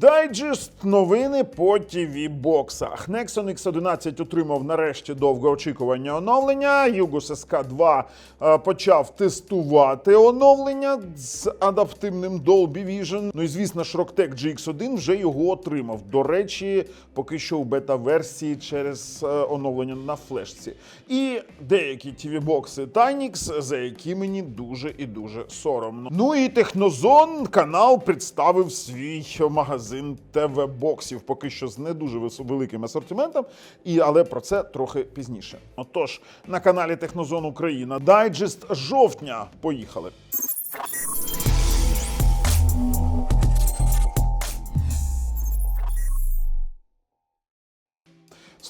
Дайджест новини по tv боксах. Nexon X11 отримав нарешті довгоочікування оновлення. Yugos SK2 е, почав тестувати оновлення з адаптивним Dolby Vision. Ну і звісно, Rocktech GX1 вже його отримав. До речі, поки що у бета-версії через е, оновлення на флешці. І деякі tv бокси Tynix, за які мені дуже і дуже соромно. Ну і Технозон канал представив свій магазин ТВ-боксів, поки що з не дуже великим асортиментом, і, але про це трохи пізніше. Отож, на каналі Технозон Україна дайджест жовтня. Поїхали.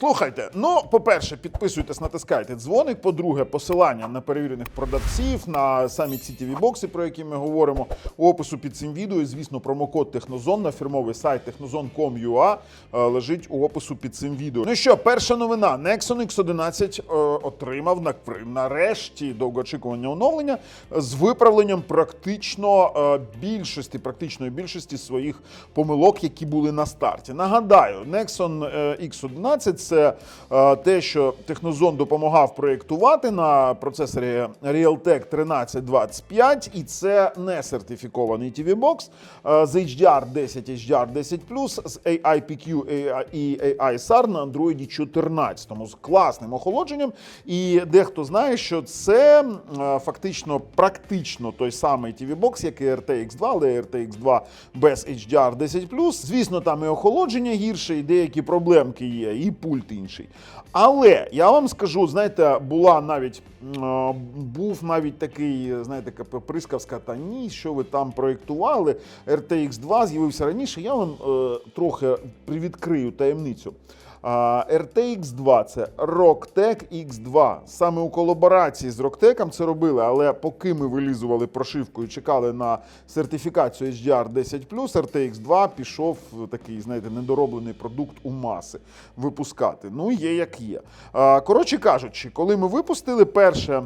Слухайте, ну, по-перше, підписуйтесь, натискайте дзвоник. По-друге, посилання на перевірених продавців, на самі ці tv бокси, про які ми говоримо, у опису під цим відео. І, звісно, промокод Технозон на фірмовий сайт technozon.com.ua е, лежить у опису під цим відео. Ну що, перша новина: Nexon X11 е, отримав на нарешті довгоочікування оновлення з виправленням практично е, більшості, практичної більшості своїх помилок, які були на старті. Нагадаю, Nexon е, X11 це е, те, що Технозон допомагав проєктувати на процесорі Realtek 1325, і це не сертифікований tv бокс з HDR 10, HDR 10 з AIPQ і AI SAR на Android 14 з класним охолодженням. І дехто знає, що це е, фактично практично той самий tv бокс як і RTX 2, але RTX 2 без HDR 10 Звісно, там і охолодження гірше, і деякі проблемки є, і пульт інший. Але я вам скажу, знаєте, була навіть був навіть такий, знаєте, така присказка, та ні, що ви там проєктували. RTX 2 з'явився раніше. Я вам е, трохи привідкрию таємницю. RTX 2 це Rocktech X2. Саме у колаборації з Rocktech це робили, але поки ми вилізували прошивку і чекали на сертифікацію HDR 10 RTX 2 пішов такий, знаєте, недороблений продукт у маси випускати. Ну, є як є. Коротше кажучи, коли ми випустили перше.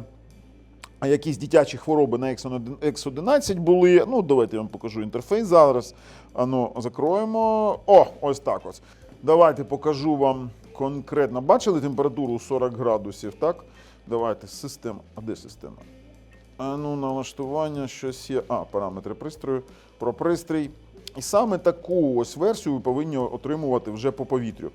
Якісь дитячі хвороби на Exxon X11 були. Ну, давайте я вам покажу інтерфейс зараз. Ану, закроємо. О, ось так ось. Давайте покажу вам конкретно. Бачили температуру 40 градусів, так? Давайте система. А де система? А ну, налаштування, щось є. А, параметри пристрою. Про пристрій. І саме таку ось версію ви повинні отримувати вже по повітрю.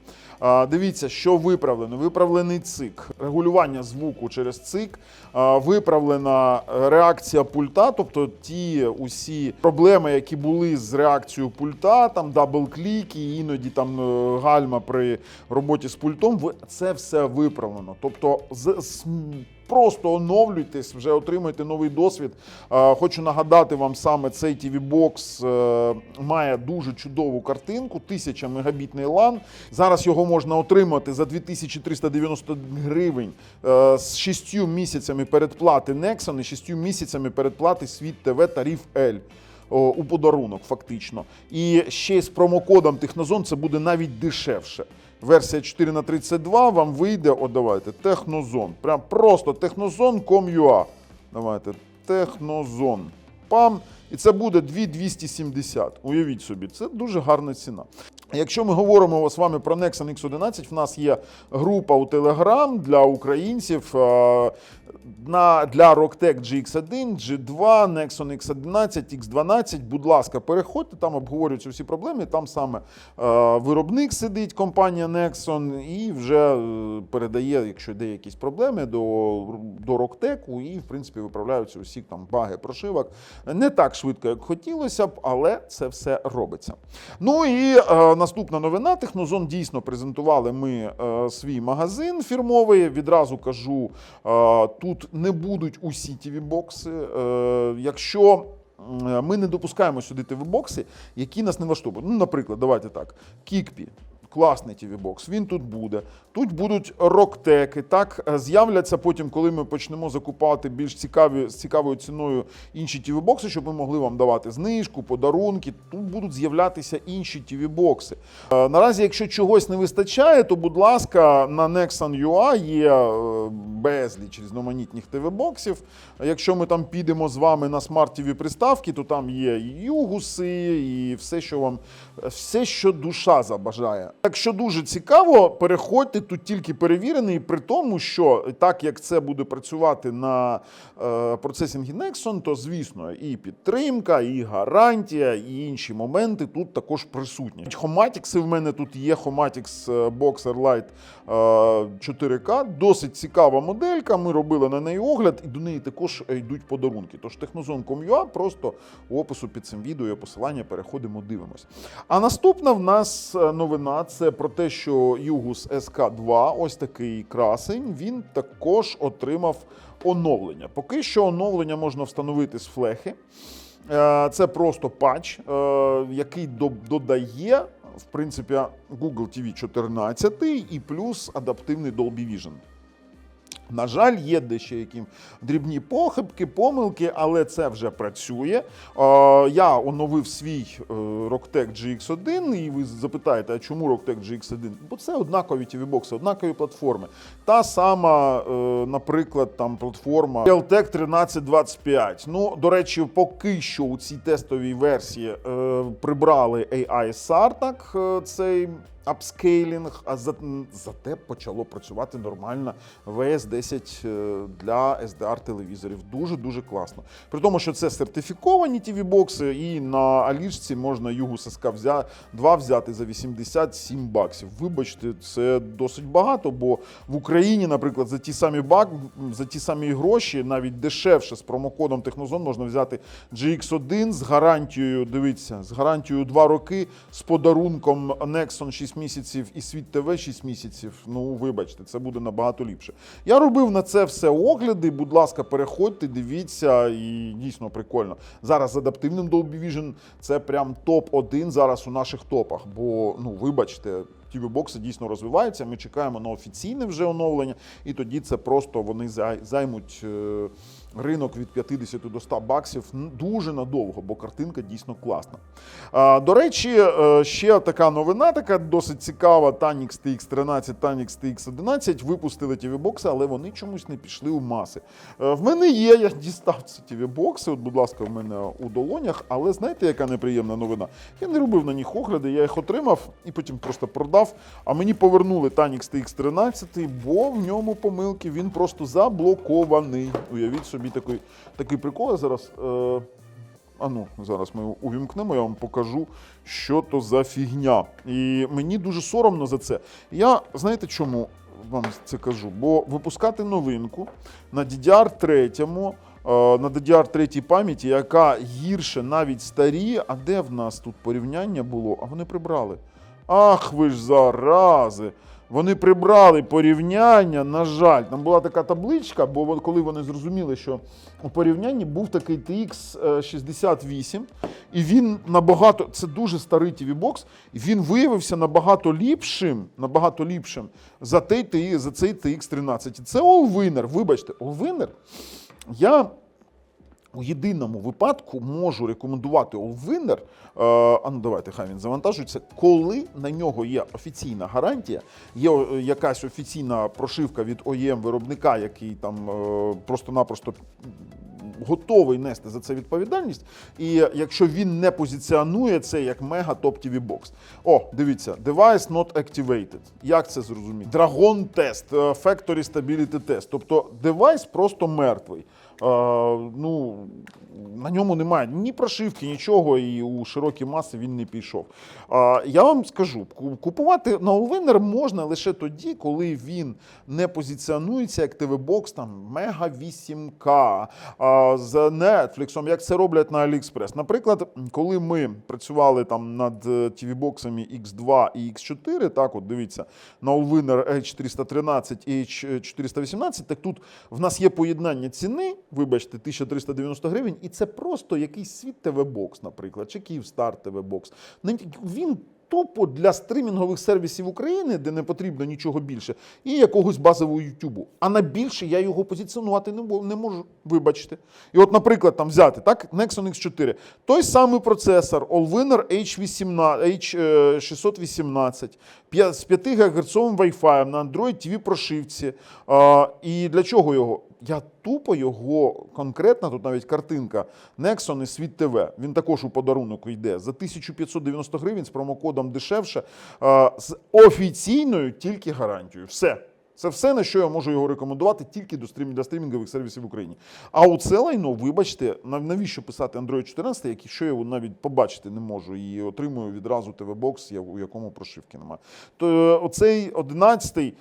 Дивіться, що виправлено. Виправлений цик, регулювання звуку через цик, виправлена реакція пульта, тобто ті усі проблеми, які були з реакцією пульта, там дабл-клік і іноді там е, гальма при роботі з пультом. Це все виправлено. Тобто, з Просто оновлюйтесь, вже отримуйте новий досвід. Хочу нагадати вам саме цей tv бокс е, має дуже чудову картинку, 1000 мегабітний LAN. Зараз його можна отримати за 2390 гривень е, з 6 місяцями передплати Nexon і 6 місяцями передплати Світ ТВ тариф L. У подарунок, фактично. І ще з промокодом Технозон це буде навіть дешевше. Версія 4 на 32 вам вийде, о, давайте, Технозон. Прям просто технозон.com.ua. Давайте, Технозон. Пам. І це буде 2270. Уявіть собі, це дуже гарна ціна. Якщо ми говоримо з вами про Nexon X11, в нас є група у Telegram для українців е, на, для Rocktech GX1, G2, Nexon X11, X12. Будь ласка, переходьте, там обговорюються всі проблеми. Там саме е, виробник сидить, компанія Nexon, і вже е, передає, якщо є якісь проблеми, до, до Rocktech, і в принципі виправляються усі там баги прошивок. Не так швидко, як хотілося б, але це все робиться. Ну і е, наступна новина. Технозон дійсно презентували ми е, свій магазин фірмовий. Відразу кажу, е, тут не будуть усі tv бокси Е, якщо ми не допускаємо сюди tv бокси які нас не влаштовують. Ну, наприклад, давайте так: Кікпі. Класний TV-бокс, він тут буде. Тут будуть роктеки. Так е, з'являться потім, коли ми почнемо закупати більш цікаві з цікавою ціною інші TV-бокси, щоб ми могли вам давати знижку, подарунки. Тут будуть з'являтися інші TV-бокси. Е, Наразі, якщо чогось не вистачає, то будь ласка, на Nexon.ua є е, безліч різноманітних TV-боксів. Якщо ми там підемо з вами на смарт TV приставки, то там є і югуси, і все, що вам все, що душа забажає. Якщо дуже цікаво, переходьте тут тільки перевірений, при тому, що так як це буде працювати на е, процесінгі Nexon, то звісно і підтримка, і гарантія, і інші моменти тут також присутні. Хоматікси в мене тут є Homatix е, Boxer Lite е, 4K. Досить цікава моделька. Ми робили на неї огляд, і до неї також е, йдуть подарунки. Тож технозон.com.ua просто у опису під цим відео є посилання. Переходимо, дивимось. А наступна в нас е, новина це про те, що Югус СК2, ось такий красень, він також отримав оновлення. Поки що оновлення можна встановити з флехи. Е, Це просто патч, е, який додає, в принципі, Google TV 14 і плюс адаптивний Dolby Vision. На жаль, є дещо які дрібні похибки, помилки, але це вже працює. Я оновив свій е, Rocktec GX1, і ви запитаєте, а чому Rocktec GX1? Бо це однакові TV-бокси, однакові платформи. Та сама, е, наприклад, там платформа Realtek 1325. Ну, до речі, поки що у цій тестовій версії е, прибрали AI SAR, так, цей апскейлінг, а зате почало працювати нормально VS10 е, для SDR телевізорів. Дуже дуже класно. При тому, що це сертифіковані tv бокси і на Алішці можна Югус СК 2 взяти за 87 баксів. Вибачте, це досить багато, бо в Україні, наприклад, за ті самі бак, за ті самі гроші, навіть дешевше з промокодом Технозон можна взяти GX1 з гарантією. Дивіться, з гарантією 2 роки, з подарунком Nexon 6 місяців і Світ ТВ 6 місяців. Ну, вибачте, це буде набагато ліпше. Я робив на це все огляди. Будь ласка, переходьте, дивіться, і дійсно прикольно. Зараз з адаптивним Dolby Vision це прям топ-1 зараз у наших топах. Бо, ну, вибачте. TV-бокси дійсно розвиваються. Ми чекаємо на офіційне вже оновлення, і тоді це просто вони займуть е, ринок від 50 до 100 баксів дуже надовго, бо картинка дійсно класна. До речі, е, ще така новина, така досить цікава. Tanix TX13, Tanix TX11 випустили TV-бокси, але вони чомусь не пішли у маси. Е, В мене є, я дістав ці TV-бокси, от, будь ласка, в мене у долонях, але знаєте, яка неприємна новина? Я не робив на них огляди, я їх отримав і потім просто продав. А мені повернули Tanix TX13, бо в ньому помилки він просто заблокований. Уявіть собі такий, такий прикол. Зараз. Е, а ну, зараз ми увімкнемо, я вам покажу, що то за фігня. І мені дуже соромно за це. Я знаєте чому вам це кажу? Бо випускати новинку на DDR3, е, на DDR3 пам'яті, яка гірше навіть старі. А де в нас тут порівняння було? А вони прибрали. Ах ви ж зарази! Вони прибрали порівняння, на жаль, там була така табличка, бо коли вони зрозуміли, що у порівнянні був такий TX 68, і він набагато, це дуже старий TV-бокс, він виявився набагато ліпшим, набагато ліпшим за, той, за цей TX 13. І це All-Winner, вибачте, All-Winner, я у єдиному випадку можу рекомендувати Allwinner, е, а ну давайте хай він завантажується, коли на нього є офіційна гарантія, є е, якась офіційна прошивка від OEM виробника, який там е, просто-напросто готовий нести за це відповідальність. І якщо він не позиціонує це як мега топ TV бокс. О, дивіться, device not activated. Як це зрозуміти? Dragon тест, Factory Stability тест. Тобто девайс просто мертвий. Е, ну, на ньому немає ні прошивки, нічого, і у широкі маси він не пішов. Е, я вам скажу, купувати на можна лише тоді, коли він не позиціонується як TV-бокс там Мега 8К е, з Netflix, як це роблять на AliExpress. Наприклад, коли ми працювали там над е, TV-боксами X2 і X4, так от дивіться, Allwinner H313 і H418, так тут в нас є поєднання ціни, вибачте, 1390 гривень, і це просто якийсь світ ТВ-бокс, наприклад, чи Київстар ТВ-бокс. Він тупо для стримінгових сервісів України, де не потрібно нічого більше, і якогось базового Ютубу. А на більше я його позиціонувати не, можу. Вибачте. І от, наприклад, там взяти так, Nexon X4, той самий процесор Allwinner H18, H618, з 5 ГГц Wi-Fi на Android TV прошивці. І для чого його? Я тупо його конкретно, тут навіть картинка Nexon і Світ ТВ. Він також у подарунок йде за 1590 гривень з промокодом дешевше, з офіційною тільки гарантією. Все. Це все, на що я можу його рекомендувати тільки до стрім... для стрімінгових сервісів в Україні. А у це лайно, вибачте, навіщо писати Android 14, якщо я його навіть побачити не можу і отримую відразу ТВ-бокс, у якому прошивки немає. То оцей 11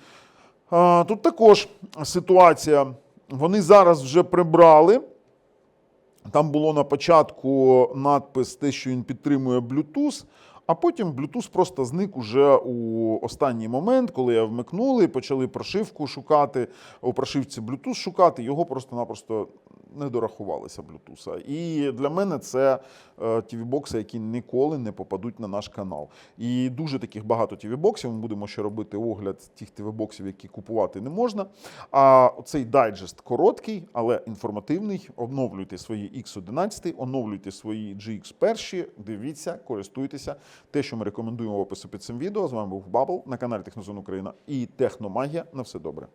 а, тут також ситуація. Вони зараз вже прибрали. Там було на початку надпис те, що він підтримує Bluetooth, а потім Bluetooth просто зник уже у останній момент, коли я вмикнули, почали прошивку шукати, у прошивці Bluetooth шукати, його просто-напросто не дорахувалися Bluetooth. І для мене це е, TV-бокси, які ніколи не попадуть на наш канал. І дуже таких багато TV-боксів. Ми будемо ще робити огляд тих TV-боксів, які купувати не можна. А цей дайджест короткий, але інформативний. Оновлюйте свої X11, оновлюйте свої GX перші, дивіться, користуйтеся. Те, що ми рекомендуємо в описі під цим відео. З вами був Бабл на каналі Технозон Україна і Техномагія. На все добре.